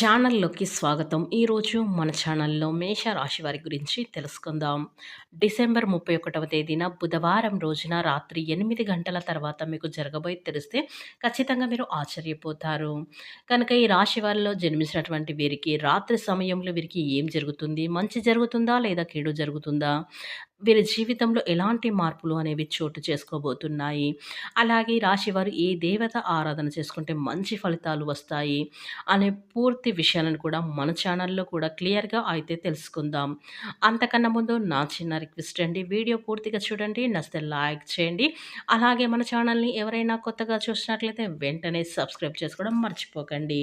ఛానల్లోకి స్వాగతం. ఈరోజు మన ఛానల్లో మేష రాశి వారి గురించి తెలుసుకుందాం. డిసెంబర్ ముప్పై ఒకటవ తేదీన బుధవారం రోజున రాత్రి ఎనిమిది గంటల తర్వాత మీకు జరగబోయి తెలిస్తే ఖచ్చితంగా మీరు ఆశ్చర్యపోతారు. కనుక ఈ రాశి వారిలో జన్మించినటువంటి వీరికి రాత్రి సమయంలో వీరికి ఏం జరుగుతుంది? మంచి జరుగుతుందా లేదా కీడు జరుగుతుందా? వీరి జీవితంలో ఎలాంటి మార్పులు అనేవి చోటు చేసుకోబోతున్నాయి? అలాగే రాశివారు ఏ దేవత ఆరాధన చేసుకుంటే మంచి ఫలితాలు వస్తాయి? అనే పూర్తి విషయాలను కూడా మన ఛానల్లో కూడా క్లియర్గా అయితే తెలుసుకుందాం. అంతకన్నా ముందు నా చిన్న రిక్వెస్ట్ అండి వీడియో పూర్తిగా చూడండి నచ్చితే లైక్ చేయండి. అలాగే మన ఛానల్ని ఎవరైనా కొత్తగా చూసినట్లయితే వెంటనే సబ్స్క్రైబ్ చేసుకోవడం మర్చిపోకండి.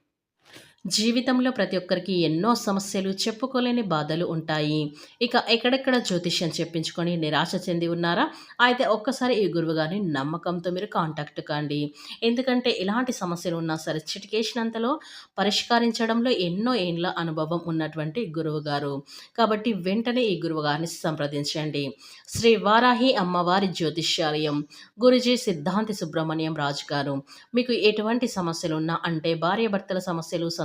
జీవితంలో ప్రతి ఒక్కరికి ఎన్నో సమస్యలు చెప్పుకోలేని బాధలు ఉంటాయి. ఇక ఎక్కడెక్కడ జ్యోతిష్యం చెప్పించుకొని నిరాశ చెంది ఉన్నారా? అయితే ఒక్కసారి ఈ గురువు గారిని నమ్మకంతో మీరు కాంటాక్ట్ కండి. ఎందుకంటే ఇలాంటి సమస్యలు ఉన్నా సరే చిటికేసినంతలో పరిష్కరించడంలో ఎన్నో ఏండ్ల అనుభవం ఉన్నటువంటి గురువు గారు కాబట్టి వెంటనే ఈ గురువు గారిని సంప్రదించండి. శ్రీ వారాహి అమ్మవారి జ్యోతిష్యాలయం గురుజీ సిద్ధాంతి సుబ్రహ్మణ్యం రాజు గారు మీకు ఎటువంటి సమస్యలు ఉన్నా అంటే భార్యాభర్తల సమస్యలు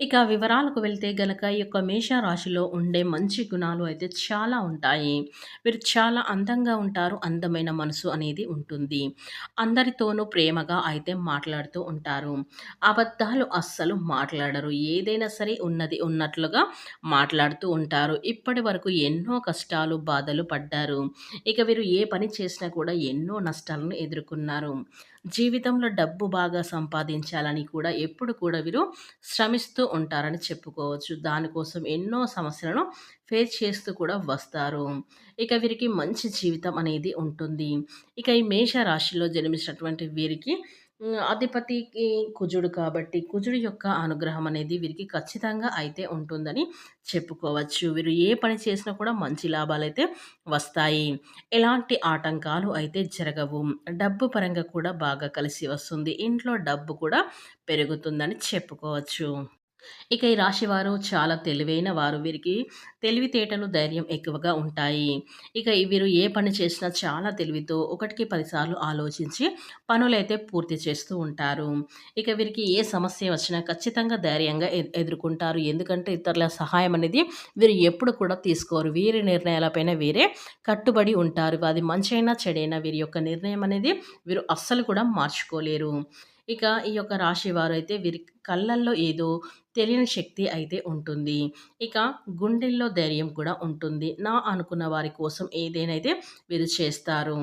ఇక వివరాలకు వెళ్తే గనక ఈ యొక్క మేషరాశిలో ఉండే మంచి గుణాలు అయితే చాలా ఉంటాయి. వీరు చాలా అందంగా ఉంటారు అందమైన మనసు అనేది ఉంటుంది. అందరితోనూ ప్రేమగా అయితే మాట్లాడుతూ ఉంటారు. అబద్ధాలు అస్సలు మాట్లాడరు. ఏదైనా సరే ఉన్నది ఉన్నట్లుగా మాట్లాడుతూ ఉంటారు. ఇప్పటి వరకు ఎన్నో కష్టాలు బాధలు పడ్డారు. ఇక వీరు ఏ పని చేసినా కూడా ఎన్నో నష్టాలను ఎదుర్కొన్నారు. జీవితంలో డబ్బు బాగా సంపాదించాలని కూడా ఎప్పుడు కూడా వీరు శ్రమిస్తూ ఉంటారని చెప్పుకోవచ్చు. దానికోసం ఎన్నో సమస్యలను ఫేస్ చేస్తూ కూడా వస్తారు. ఇక వీరికి మంచి జీవితం అనేది ఉంటుంది. ఇక ఈ మేష రాశిలో జన్మించినటువంటి వీరికి అధిపతికి కుజుడు కాబట్టి కుజుడు యొక్క అనుగ్రహం అనేది వీరికి ఖచ్చితంగా అయితే ఉంటుందని చెప్పుకోవచ్చు. వీరు ఏ పని చేసినా కూడా మంచి లాభాలైతే వస్తాయి. ఎలాంటి ఆటంకాలు అయితే జరగవు. డబ్బు పరంగా కూడా బాగా కలిసి వస్తుంది. ఇంట్లో డబ్బు కూడా పెరుగుతుందని చెప్పుకోవచ్చు. ఇక ఈ రాశివారు చాలా తెలివైన వారు. వీరికి తెలివితేటలు ధైర్యం ఎక్కువగా ఉంటాయి. ఇక వీరు ఏ పని చేసినా చాలా తెలివితో ఒకటికి పదిసార్లు ఆలోచించి పనులైతే పూర్తి చేస్తూ ఉంటారు. ఇక వీరికి ఏ సమస్య వచ్చినా ఖచ్చితంగా ధైర్యంగా ఎదుర్కొంటారు. ఎందుకంటే ఇతరుల సహాయం అనేది వీరు ఎప్పుడు కూడా తీసుకోరు. వీరి నిర్ణయాలపైన వీరే కట్టుబడి ఉంటారు. అది మంచైనా చెడైనా వీరి యొక్క నిర్ణయం అనేది వీరు అస్సలు కూడా మార్చుకోలేరు. ఇక ఈ యొక్క రాశి వారు అయితే వీరి కళ్ళల్లో ఏదో తెలియని శక్తి అయితే ఉంటుంది. ఇక గుండెల్లో ధైర్యం కూడా ఉంటుంది. నా అనుకున్న వారి కోసం ఏదేనైతే వీరు చేస్తారు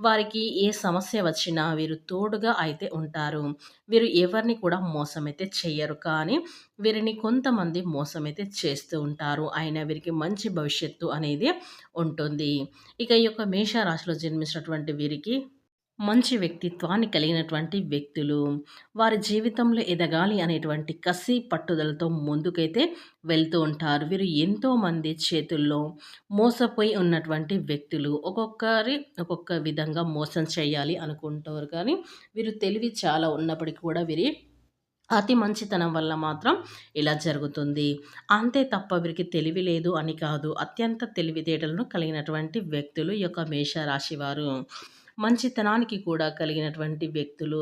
వారికి ఏ సమస్య వచ్చినా వీరు తోడుగా అయితే ఉంటారు. వీరు ఎవరిని కూడా మోసం అయితే కానీ వీరిని కొంతమంది మోసం అయితే చేస్తూ ఉంటారు. అయినా వీరికి మంచి భవిష్యత్తు అనేది ఉంటుంది. ఇక ఈ యొక్క మేషరాశిలో జన్మించినటువంటి వీరికి మంచి వ్యక్తిత్వాన్ని కలిగినటువంటి వ్యక్తులు వారి జీవితంలో ఎదగాలి అనేటువంటి కసి పట్టుదలతో ముందుకైతే వెళ్తూ ఉంటారు. వీరు ఎంతోమంది చేతుల్లో మోసపోయి ఉన్నటువంటి వ్యక్తులు ఒక్కొక్కరి ఒక్కొక్క విధంగా మోసం చేయాలి అనుకుంటారు. కానీ వీరు తెలివి చాలా ఉన్నప్పటికీ కూడా వీరి అతి మంచితనం వల్ల మాత్రం ఇలా జరుగుతుంది. అంతే తప్ప వీరికి తెలివి లేదు అని కాదు. అత్యంత తెలివితేటలను కలిగినటువంటి వ్యక్తులు ఈ యొక్క మేషరాశి వారు. మంచితనానికి కూడా కలిగినటువంటి వ్యక్తులు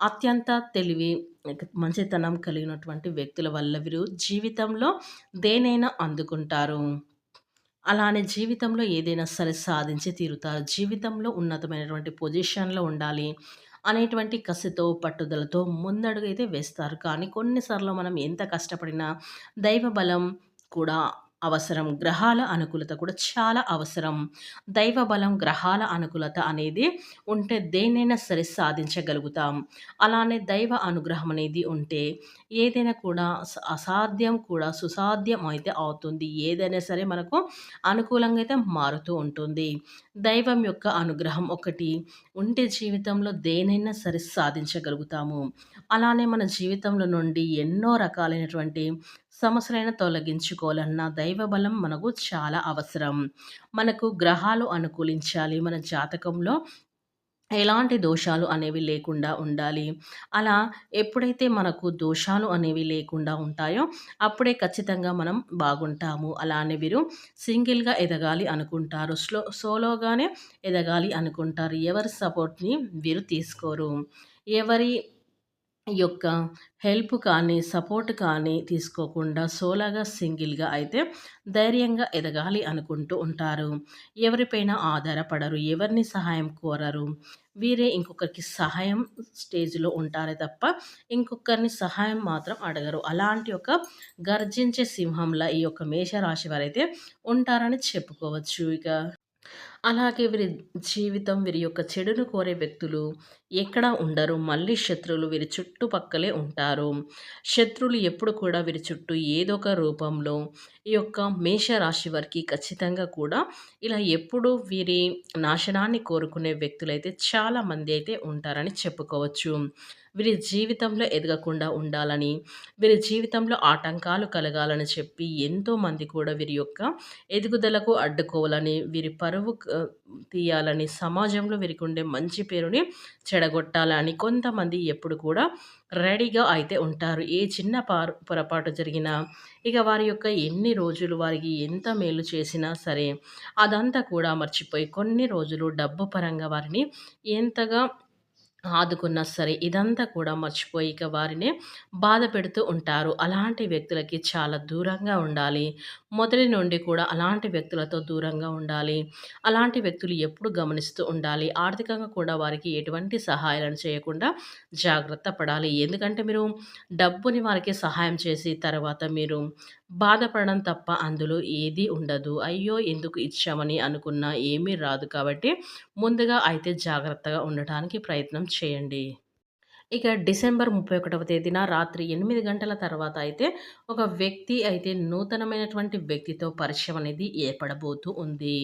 అత్యంత తెలివి మంచితనం కలిగినటువంటి వ్యక్తుల వల్ల వీరు జీవితంలో దేనైనా అందుకుంటారు. అలానే జీవితంలో ఏదైనా సరే సాధించి తీరుతారు. జీవితంలో ఉన్నతమైనటువంటి పొజిషన్లో ఉండాలి అనేటువంటి కసితో పట్టుదలతో ముందడుగైతే వేస్తారు. కానీ కొన్నిసార్లు మనం ఎంత కష్టపడినా దైవ బలం కూడా అవసరం. గ్రహాల అనుకూలత కూడా చాలా అవసరం. దైవ బలం, గ్రహాల అనుకూలత అనేది ఉంటే దేనైనా సరే సాధించగలుగుతాం. అలానే దైవ అనుగ్రహం అనేది ఉంటే ఏదైనా కూడా అసాధ్యం కూడా సుసాధ్యం అయితే అవుతుంది. ఏదైనా సరే మనకు అనుకూలంగా అయితే మారుతూ ఉంటుంది. దైవం యొక్క అనుగ్రహం ఒకటి ఉంటే జీవితంలో దేనైనా సరే సాధించగలుగుతాము. అలానే మన జీవితంలో నుండి ఎన్నో రకాలైనటువంటి సమస్యలను తొలగించుకోవాలన్నా దైవ బలం మనకు చాలా అవసరం. మనకు గ్రహాలు అనుకూలించాలి. మన జాతకంలో ఎలాంటి దోషాలు అనేవి లేకుండా ఉండాలి. అలా ఎప్పుడైతే మనకు దోషాలు అనేవి లేకుండా ఉంటాయో, అప్పుడే ఖచ్చితంగా మనం బాగుంటాము. అలానే వీరు సింగిల్‌గా ఎదగాలి అనుకుంటారు. స్లో సోలోగానే ఎదగాలి అనుకుంటారు. ఎవరి సపోర్ట్‌ని వీరు తీసుకోరు. ఎవరి యొక్క హెల్ప్ కానీ, సపోర్ట్ కానీ తీసుకోకుండా సోలాగా సింగిల్‌గా అయితే ధైర్యంగా ఎదగాలి అనుకుంటూ ఉంటారు. ఎవరిపైన ఆధారపడరు. ఎవరిని సహాయం కోరరు. వీరే ఇంకొకరికి సహాయం స్టేజ్‌లో ఉంటారే తప్ప, ఇంకొకరిని సహాయం మాత్రం అడగరు. అలాంటి ఒక గర్జించే సింహంలా ఈ యొక్క మేషరాశి వారైతే ఉంటారని చెప్పుకోవచ్చు. ఇక అలాగే వీరి జీవితం, వీరి యొక్క చెడును కోరే వ్యక్తులు ఎక్కడా ఉండరు. మళ్ళీ శత్రువులు వీరి చుట్టుపక్కలే ఉంటారు. శత్రువులు ఎప్పుడు కూడా వీరి చుట్టూ ఏదో ఒక రూపంలో ఈ యొక్క మేషరాశి వారికి ఖచ్చితంగా కూడా ఇలా ఎప్పుడూ వీరి నాశనాన్ని కోరుకునే వ్యక్తులైతే చాలామంది అయితే ఉంటారని చెప్పుకోవచ్చు. వీరి జీవితంలో ఎదగకుండా ఉండాలని, వీరి జీవితంలో ఆటంకాలు కలగాలని చెప్పి ఎంతోమంది కూడా వీరి యొక్క ఎదుగుదలకు అడ్డుకోవాలని, వీరి పరువు తీయాలని, సమాజంలో వీరికి ఉండే మంచి పేరుని చెడగొట్టాలని కొంతమంది ఎప్పుడు కూడా రెడీగా అయితే ఉంటారు. ఏ చిన్న పొరపాటు జరిగినా ఇక వారి యొక్క ఎన్ని రోజులు వారికి ఎంత మేలు చేసినా సరే అదంతా కూడా మర్చిపోయి కొన్ని రోజులు డబ్బు పరంగా వారిని ఎంతగా ఆదుకున్నా సరే ఇదంతా కూడా మర్చిపోయి ఇక వారినే బాధ పెడుతూ ఉంటారు. అలాంటి వ్యక్తులకి చాలా దూరంగా ఉండాలి. మొదటి నుండి కూడా అలాంటి వ్యక్తులతో దూరంగా ఉండాలి. అలాంటి వ్యక్తులు ఎప్పుడు గమనిస్తూ ఉండాలి. ఆర్థికంగా కూడా వారికి ఎటువంటి సహాయాలను చేయకుండా జాగ్రత్త పడాలి. ఎందుకంటే మీరు డబ్బుని వారికి సహాయం చేసి తర్వాత మీరు బాధపడడం తప్ప అందులో ఏదీ ఉండదు. అయ్యో! ఎందుకు ఇచ్చామని అనుకున్నా ఏమీ రాదు కాబట్టి ముందుగా అయితే జాగ్రత్తగా ఉండటానికి ప్రయత్నం చేయండి. ఇక డిసెంబర్ 31వ తేదీన రాత్రి ఎనిమిది గంటల తర్వాత అయితే ఒక వ్యక్తి అయితే నూతనమైనటువంటి వ్యక్తితో పరిచయం అనేది ఏర్పడబోతూ ఉంది.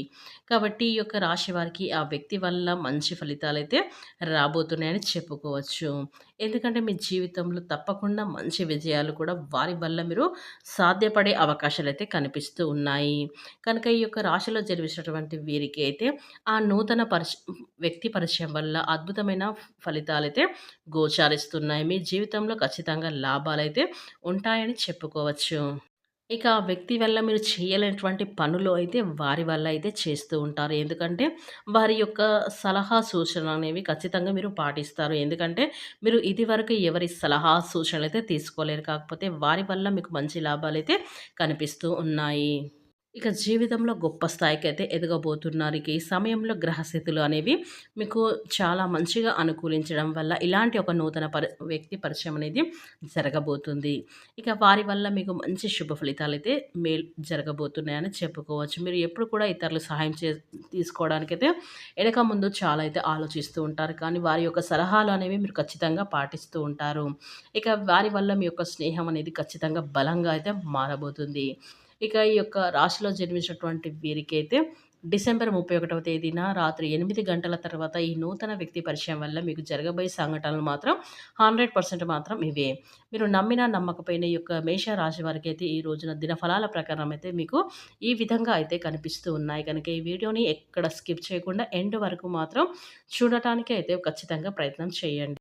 కాబట్టి ఈ యొక్క రాశి వారికి ఆ వ్యక్తి వల్ల మంచి ఫలితాలు అయితే రాబోతున్నాయని చెప్పుకోవచ్చు. ఎందుకంటే మీ జీవితంలో తప్పకుండా మంచి విజయాలు కూడా వారి వల్ల మీరు సాధ్యపడే అవకాశాలు అయితే కనిపిస్తూ ఉన్నాయి. కనుక ఈ యొక్క రాశిలో జన్మించినటువంటి వీరికి అయితే ఆ నూతన పరిచ వ్యక్తి పరిచయం వల్ల అద్భుతమైన ఫలితాలు అయితే గో ఫలితాలైతే గోచారిస్తున్నాయి. మీ జీవితంలో ఖచ్చితంగా లాభాలైతే ఉంటాయని చెప్పుకోవచ్చు. ఇక ఆ వ్యక్తి వల్ల మీరు చేయలేనటువంటి పనులు అయితే వారి వల్ల అయితే చేస్తూ ఉంటారు. ఎందుకంటే వారి యొక్క సలహా సూచనలు అనేవి ఖచ్చితంగా మీరు పాటిస్తారు. ఎందుకంటే మీరు ఇదివరకు ఎవరి సలహా సూచనలు అయితే తీసుకోలేరు. కాకపోతే వారి వల్ల మీకు మంచి లాభాలైతే కనిపిస్తూ ఉన్నాయి. ఇక జీవితంలో గొప్ప స్థాయికైతే ఎదగబోతున్నారు. ఇక ఈ సమయంలో గ్రహస్థితులు అనేవి మీకు చాలా మంచిగా అనుకూలించడం వల్ల ఇలాంటి ఒక నూతన పరి వ్యక్తి పరిచయం అనేది జరగబోతుంది. ఇక వారి వల్ల మీకు మంచి శుభ ఫలితాలు అయితే మేలు జరగబోతున్నాయని చెప్పుకోవచ్చు. మీరు ఎప్పుడు కూడా ఇతరులు సహాయం చే తీసుకోవడానికైతే ఎడక ముందు చాలా అయితే ఆలోచిస్తూ ఉంటారు. కానీ వారి యొక్క సలహాలు అనేవి మీరు ఖచ్చితంగా పాటిస్తూ ఉంటారు. ఇక వారి వల్ల మీ యొక్క స్నేహం అనేది ఖచ్చితంగా బలంగా అయితే మారబోతుంది. ఇక ఈ యొక్క రాశిలో జన్మించినటువంటి వీరికైతే డిసెంబర్ 31వ తేదీన రాత్రి ఎనిమిది గంటల తర్వాత ఈ నూతన వ్యక్తి పరిచయం వల్ల మీకు జరగబోయే సంఘటనలు మాత్రం 100% మాత్రం ఇవే. మీరు నమ్మినా నమ్మకపోయిన ఈ యొక్క మేష రాశి వారికి అయితే ఈ రోజున దినఫలాల ప్రకారం అయితే మీకు ఈ విధంగా అయితే కనిపిస్తూ ఉన్నాయి. కనుక ఈ వీడియోని ఎక్కడ స్కిప్ చేయకుండా ఎండ్ వరకు మాత్రం చూడటానికి అయితే ఖచ్చితంగా ప్రయత్నం చేయండి.